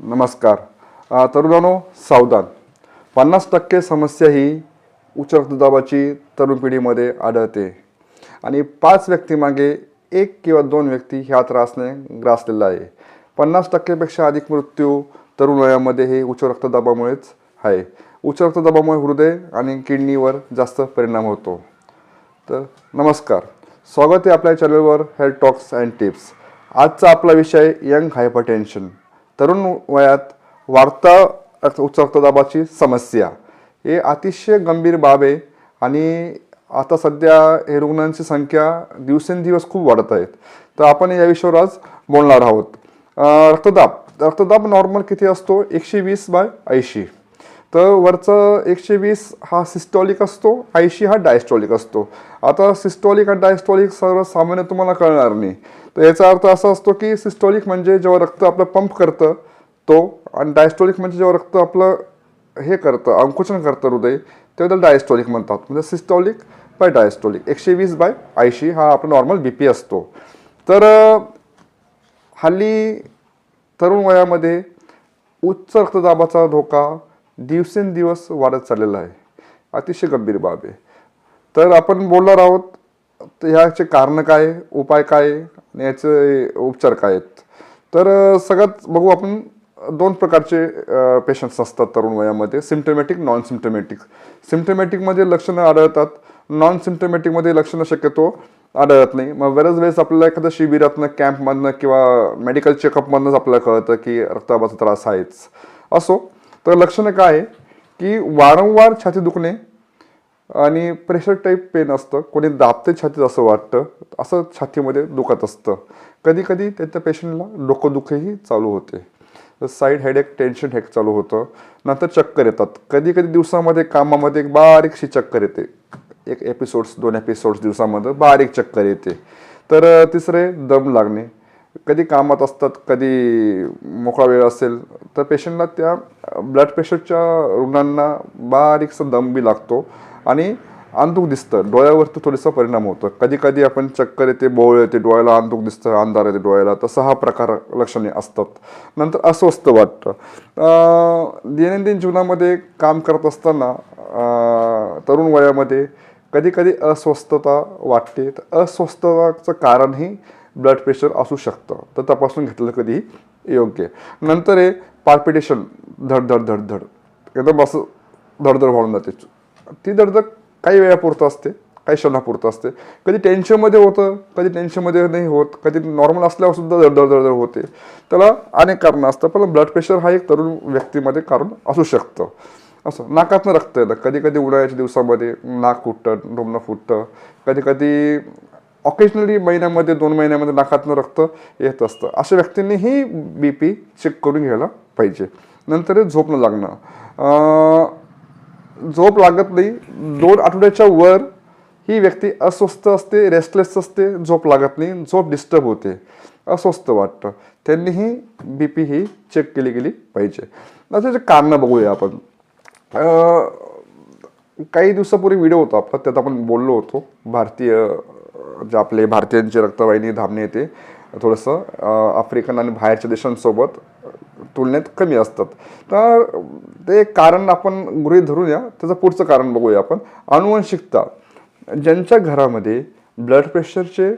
नमस्कार. तरुणांनो सावधान. पन्नास टक्के समस्या ही उच्च रक्तदाबाची तरुण पिढीमध्ये आढळते. आणि पाच व्यक्तीमागे एक किंवा दोन व्यक्ती ह्या त्रासने ग्रासलेला आहे. पन्नास टक्केपेक्षा अधिक मृत्यू तरुण वयामध्ये हे उच्च रक्तदाबामुळेच आहे. उच्च रक्तदाबामुळे हृदय आणि किडनीवर जास्त परिणाम होतो. तर नमस्कार. स्वागत आहे आपल्या चॅनलवर हेल्थ टॉक्स अँड टिप्स आजचा आपला विषय यंग हायपरटेन्शन. तरुण वयात वाढता उच्च रक्तदाबाची समस्या. हे अतिशय गंभीर बाब आहे आणि आता सध्या हे रुग्णांची संख्या दिवसेंदिवस खूप वाढत आहेत तर आपण या विषयावर आज बोलणार आहोत. रक्तदाब. रक्तदाब नॉर्मल किती असतो? एकशे वीस बाय ऐंशी. तर वरचं एकशे वीस हा सिस्टॉलिक असतो ऐंशी हा डायस्टॉलिक असतो. आता सिस्टॉलिक आणि डायस्टॉलिक सर्वसामान्य तुम्हाला कळणार नाही. तर याचा अर्थ असा असतो की सिस्टॉलिक म्हणजे जेव्हा रक्त आपलं पंप करतं तो आणि डायस्टॉलिक म्हणजे जेव्हा रक्त आपलं हे करतं अंकुचन करतं हृदय तेव्हा त्याला डायस्टॉलिक म्हणतात. म्हणजे सिस्टॉलिक बाय डायस्टॉलिक एकशे वीस बाय ऐंशी हा आपला नॉर्मल बी पी असतो. तर हल्ली तरुण वयामध्ये उच्च रक्तदाबाचा धोका दिवसेंदिवस वाढत चाललेला आहे. अतिशय गंभीर बाब आहे. तर आपण बोलणार आहोत तर ह्याचे कारणं काय उपाय काय याचे उपचार काय आहेत? तर सगळ्यात बघू आपण दोन प्रकारचे पेशंट्स असतात तरुण वयामध्ये. सिम्टमॅटिक नॉन सिम्टमॅटिक सिम्टमॅटिकमध्ये लक्षणं आढळतात. नॉन सिम्टमॅटिकमध्ये लक्षणं शक्यतो आढळत नाही. मग बऱ्याच वेळेस आपल्याला एखाद्या शिबिरातनं कॅम्पमधनं किंवा मेडिकल चेकअपमधनंच आपल्याला कळतं की रक्तदाबाचा त्रास आहेच. असो तर लक्षणं काय आहे? की वारंवार छाती दुखणे आणि प्रेशर टाईप पेन असतं. कोणी दाबते छातीत असं वाटतं. असं छातीमध्ये दुखत असतं. कधी कधी त्या पेशंटला डोकंदुखेही चालू होते. साईड हेडेक टेन्शन हेक चालू होतं. नंतर चक्कर येतात. कधी कधी दिवसामध्ये कामामध्ये एक बारीकशी चक्कर येते. एक एपिसोड्स दोन एपिसोड्स दिवसामध्ये बारीक चक्कर येते. तर तिसरे दम लागणे. कधी कामात असतात कधी मोकळा वेळ असेल तर पेशंटला त्या ब्लड प्रेशरच्या रुग्णांना बारीकसा दम बी लागतो. आणि अंधुक दिसतं. डोळ्यावरती थोडासा परिणाम होतो. कधी कधी आपण चक्कर येते बोळ येते डोळ्याला अंधुक दिसतं अंधार येते डोळ्याला. तसं हा प्रकार लक्षणे असतात. नंतर अस्वस्थ वाटतं. दैनंदिन जीवनामध्ये काम करत असताना तरुण वयामध्ये कधी कधी अस्वस्थता वाटते. तर अस्वस्थताचं कारणही ब्लड प्रेशर असू शकतं. तर तपासून घेतलं कधीही योग्य. नंतर आहे पार्पिटेशन धडधड धडधड. एकदम असं धडधड वाढून जाते. ती धडधड काही वेळापुरतं असते काही क्षणापुरतं असते. कधी टेन्शनमध्ये होतं कधी टेन्शनमध्ये नाही होत कधी नॉर्मल असल्यावर सुद्धा धडधड धडधड होते. त्याला अनेक कारणं असतं पण ब्लड प्रेशर हा एक तरुण व्यक्तीमध्ये कारण असू शकतं. असं नाकातनं रक्त येतं. कधी कधी उन्हाळ्याच्या दिवसामध्ये नाक फुटतं डोमणं फुटतं. कधी कधी ऑकेजनली महिन्यामध्ये दोन महिन्यामध्ये नाकातनं रक्त येत असतं. अशा व्यक्तींनीही बी पी चेक करून घ्यायला पाहिजे. नंतर झोप न लागणं. झोप लागत नाही. दोन आठवड्याच्या वर ही व्यक्ती अस्वस्थ असते रेस्टलेस असते झोप लागत नाही झोप डिस्टर्ब होते. अस्वस्थ वाटतं. त्यांनीही बी पी ही चेक केली गेली पाहिजे. आता त्याचे कारणं बघूया आपण. काही दिवसापूर्वी व्हिडिओ होता आपला त्यात आपण बोललो होतो. भारतीय जे आपले भारतीयांची रक्तवाहिनी धामणे येते. थोडंसं आफ्रिकन आणि बाहेरच्या देशांसोबत. तुलनेत कमी असतात. तर ते कारण आपण गृहीत धरूया. त्याचं पुढचं कारण बघूया आपण. अनुवंशिकता ज्यांच्या घरामध्ये ब्लड प्रेशरचे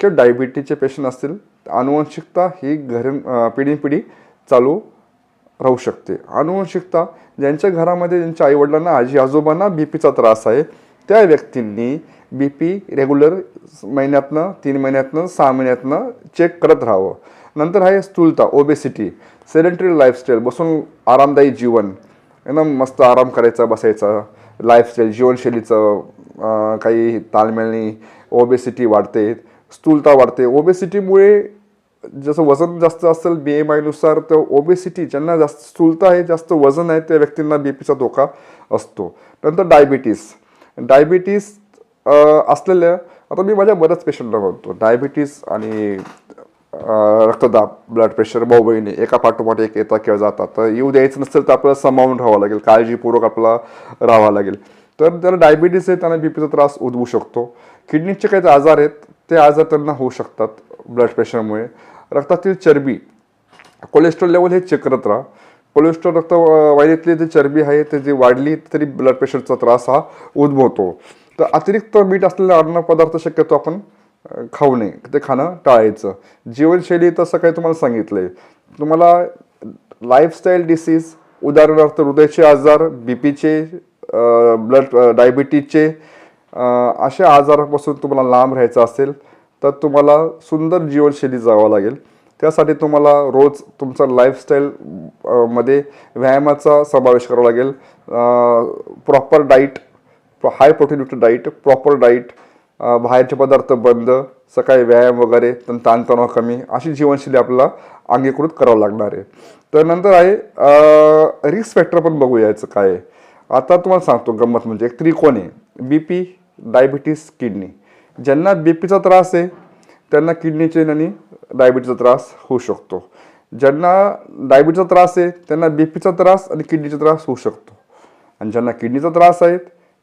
किंवा डायबिटीजचे पेशंट असतील अनुवंशिकता ही घर पिढी चालू राहू शकते. अनुवंशिकता ज्यांच्या घरामध्ये ज्यांच्या आईवडिलांना आजी आजोबांना बी पीचा त्रास आहे त्या व्यक्तींनी बी पी रेग्युलर महिन्यातनं तीन महिन्यातनं सहा महिन्यातनं चेक करत राहावं. नंतर आहे स्थूलता ओबेसिटी सेडेंटरी लाईफस्टाईल बसून आरामदायी जीवन एकदम मस्त आराम करायचा बसायचा लाईफस्टाईल जीवनशैलीचं काही ताळमेळणी ओबेसिटी वाढते स्थूलता वाढते. ओबेसिटीमुळे जसं वजन जास्त असेल बी एम आयनुसार तर ओबेसिटी ज्यांना जास्त स्थूलता आहे जास्त वजन आहे त्या व्यक्तींना बी पीचा धोका असतो. नंतर डायबिटीस डायबिटीस असलेल्या आता मी माझ्या बऱ्याच पेशंटला म्हणतो डायबिटीस आणि रक्तदाब ब्लड प्रेशर भाऊ बहिणी एका पाठोपाठ एक येतात किंवा जातात. तर येऊ द्यायचं नसेल तर आपल्याला समावून राहावं लागेल काळजीपूर्वक आपला राहावं लागेल. तर त्याला डायबिटीस आहे त्यांना बीपीचा त्रास उद्भवू शकतो. किडनीचे काही आजार आहेत ते आजार त्यांना होऊ शकतात ब्लड प्रेशरमुळे रक्तातील चरबी कोलेस्ट्रॉल लेवल हे चेक करत राहा. कोलेस्ट्रॉल रक्त वाहिनीतली जी चरबी आहे ते जी वाढली तरी ब्लड प्रेशरचा त्रास हा उद्भवतो. तर अतिरिक्त मीठ असलेले अन्नपदार्थ शक्यतो आपण खाऊ नये. ते खाणं टाळायचं. जीवनशैली तसं काही तुम्हाला सांगितलं आहे तुम्हाला लाईफस्टाईल डिसीज उदाहरणार्थ हृदयाचे आजार बी पीचे ब्लड डायबिटीजचे अशा आजारापासून तुम्हाला लांब राहायचं असेल तर तुम्हाला सुंदर जीवनशैली जावं लागेल. त्यासाठी तुम्हाला रोज तुमचा लाईफस्टाईल मध्ये व्यायामाचा समावेश करावा लागेल. प्रॉपर डाईट हाय प्रोटीनयुक्त डाईट प्रॉपर डाईट बाहेरचे पदार्थ बंद सकाळी व्यायाम वगैरे पण ताणतणाव कमी अशी जीवनशैली आपल्याला अंगीकृत करावं लागणार आहे. तर नंतर आहे रिस्क फॅक्टर पण बघूया याचं काय आहे. आता तुम्हाला सांगतो गंमत म्हणजे एक त्रिकोण आहे. बी पी डायबिटीस किडनी ज्यांना बी पीचा त्रास आहे त्यांना किडनीचे आणि डायबिटीचा त्रास होऊ शकतो. ज्यांना डायबिटीचा त्रास आहे त्यांना बी पीचा त्रास आणि किडनीचा त्रास होऊ शकतो. आणि ज्यांना किडनीचा त्रास आहे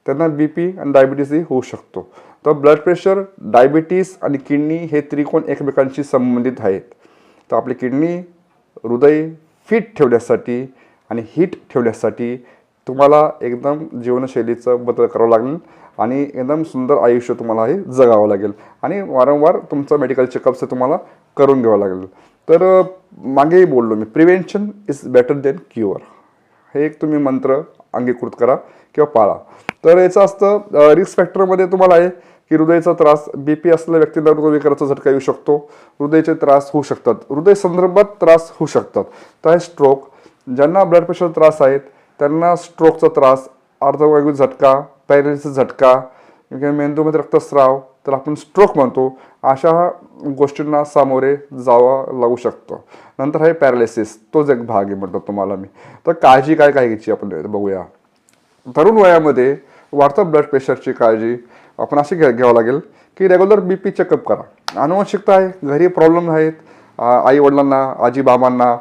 त्यांना बी पी आणि डायबिटीसही होऊ शकतो. तर ब्लड प्रेशर डायबिटीस आणि किडनी हे त्रिकोण एकमेकांशी संबंधित आहेत. तर आपली किडनी हृदय फिट ठेवण्यासाठी आणि हिट ठेवण्यासाठी तुम्हाला एकदम जीवनशैलीचं बदल करावं लागेल आणि एकदम सुंदर आयुष्य तुम्हाला हे जगावं लागेल. आणि वारंवार तुमचं मेडिकल चेकअप्स तुम्हाला करून घ्यावं लागेल. तर मागेही बोललो मी prevention is better than cure हे एक तुम्ही मंत्र अंगीकृत करा किंवा पाळा. तर याचं असतं रिस्क फॅक्टरमध्ये तुम्हाला आहे की हृदयाचा त्रास बी पी असलेल्या व्यक्तींना हृदयविकाराचा झटका येऊ शकतो. हृदयाचे त्रास होऊ शकतात. हृदय संदर्भात त्रास होऊ शकतात. तर हे स्ट्रोक ज्यांना ब्लड प्रेशर त्रास आहेत त्यांना स्ट्रोकचा त्रास अर्धवायू झटका पॅरेलिसचा झटका किंवा मेंदूमध्ये रक्तस्राव तर आपण स्ट्रोक म्हणतो. अशा गोष्टींना सामोरे जावं लागू शकतो. नंतर आहे पॅरालिसिस तोच एक भाग आहे म्हणतो तुम्हाला मी. तर काळजी काय काय घ्यायची आपण बघूया. तरुण वयामध्ये वाढत्या ब्लड प्रेशरची काळजी आपण अशी घ्या घ्यावं लागेल की रेग्युलर बी पी चेकअप करा. अनुवंशिकता आहे. घरी प्रॉब्लेम आहेत आई वडिलांना आजी बाबांना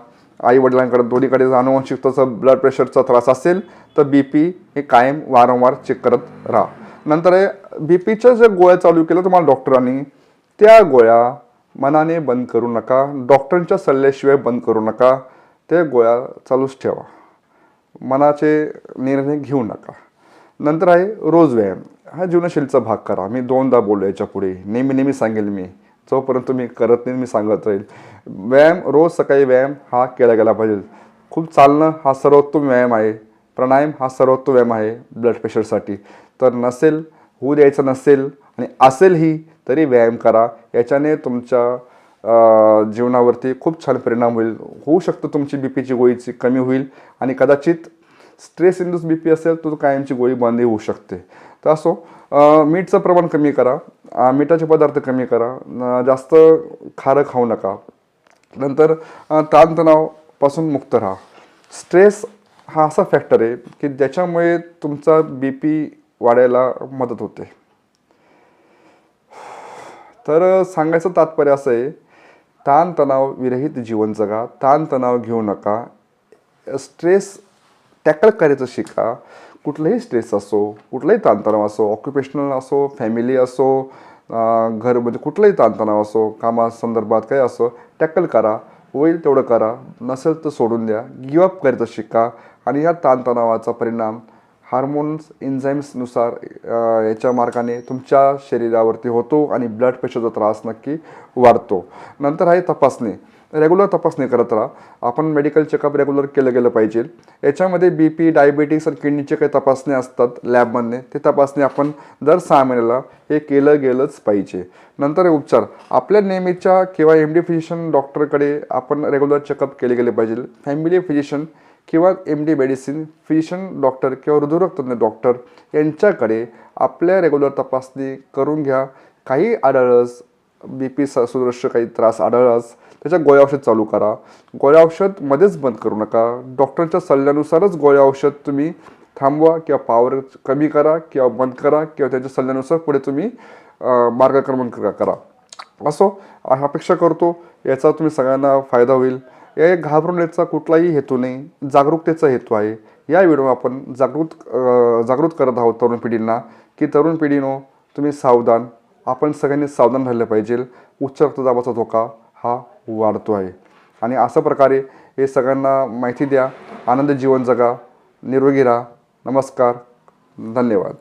आई वडिलांकडे दोन्हीकडे जर अनुवंशिकताचा ब्लड प्रेशरचा त्रास असेल तर बी पी हे कायम वारंवार चेक करत राहा. नंतर आहे बी पीच्या ज्या गोळ्या चालू केल्या तुम्हाला डॉक्टरांनी त्या गोळ्या मनाने बंद करू नका. डॉक्टरांच्या सल्ल्याशिवाय बंद करू नका. त्या गोळ्या चालूच ठेवा. मनाचे निर्णय घेऊ नका. नंतर आहे रोज व्यायाम. हा जीवनशैलीचा भाग करा. मी दोनदा बोललो याच्यापुढे. नेहमी नेहमी सांगेल मी. जोपर्यंत मी करत नाही मी सांगत राहील. व्यायाम रोज सकाळी व्यायाम हा केला गेला पाहिजे. खूप चालणं हा सर्वोत्तम व्यायाम आहे. प्राणायाम हा सर्वोत्तम व्यायाम आहे ब्लड प्रेशरसाठी. तर नसेल होऊ द्यायचं नसेल आणि असेलही तरी व्यायाम करा. याच्याने तुमच्या जीवनावरती खूप छान परिणाम होईल. होऊ शकतो तुमची बी पीची गोळीची कमी होईल आणि कदाचित स्ट्रेस इंड्यूस बी पी असेल तर कायमची गोळी बंदही होऊ शकते. तर असो मीठचं प्रमाण कमी करा. मिठाचे पदार्थ कमी करा. जास्त खारं खाऊ नका. नंतर ताणतणावपासून मुक्त राहा. स्ट्रेस हा असा फॅक्टर आहे की ज्याच्यामुळे तुमचा बी पी वाढायला मदत होते. तर सांगायचं तात्पर्य असं आहे ताणतणाव विरहित जीवन जगा ताणतणाव घेऊ नका स्ट्रेस टॅकल करायचं शिका. कुठलाही स्ट्रेस असो कुठलाही ताणतणाव असो ऑक्युपेशनल असो फॅमिली असो घर म्हणजे कुठलाही ताणतणाव असो कामासंदर्भात काही असो टॅकल करा. होईल तेवढं करा. नसेल तर सोडून द्या. गिवअप करायचं शिका. आणि या ताणतणावाचा परिणाम हार्मोन्स एन्झाईम्सनुसार याच्या मार्गाने तुमच्या शरीरावरती होतो आणि ब्लड प्रेशरचा त्रास नक्की वाढतो. नंतर आहे तपासणी. रेग्युलर तपासणी करत राहा. आपण मेडिकल चेकअप रेग्युलर केलं गेलं पाहिजे. याच्यामध्ये बी पी डायबिटीस आणि किडनीचे काही तपासणी असतात लॅबमधने ते तपासणी आपण दर सहा महिन्याला हे केलं गेलंच पाहिजे. नंतर उपचार. आपल्या नेहमीच्या किंवा एम डी फिजिशियन डॉक्टरकडे आपण रेग्युलर चेकअप केले गेले पाहिजे. फॅमिली फिजिशियन किंवा M D medicine physician doctor किंवा हृदयरोगतज्ञ डॉक्टर यांच्याकडे आपल्या रेग्युलर तपासणी करून घ्या. काही आढळस बी पी सदृश्य काही त्रास आढळस त्याच्या गोळ्या औषध चालू करा. गोळ्या औषध मध्येच बंद करू नका. डॉक्टरच्या सल्ल्यानुसारच गोळ्या औषध तुम्ही थांबवा किंवा पावर कमी करा किंवा बंद करा किंवा त्याच्या सल्ल्यानुसार पुढे तुम्ही मार्गक्रमण करा. करा असो अपेक्षा करतो. याचा तुम्ही सगळ्यांना फायदा होईल. या घाबरून कुठलाही हेतू नाही जागरूकतेचा हेतू आहे. या व्हिडिओ आपण जागृत जागृत करत आहोत तरुण पिढींना की तरुण पिढीनो तुम्ही सावधान आपण सगळ्यांनी सावधान राहिलं पाहिजे. उच्च रक्तदाबाचा धोका हा वाढतो आहे. आणि अशा प्रकारे हे सगळ्यांना माहिती द्या. आनंद जीवन जगा. निरोगी राहा. नमस्कार. धन्यवाद.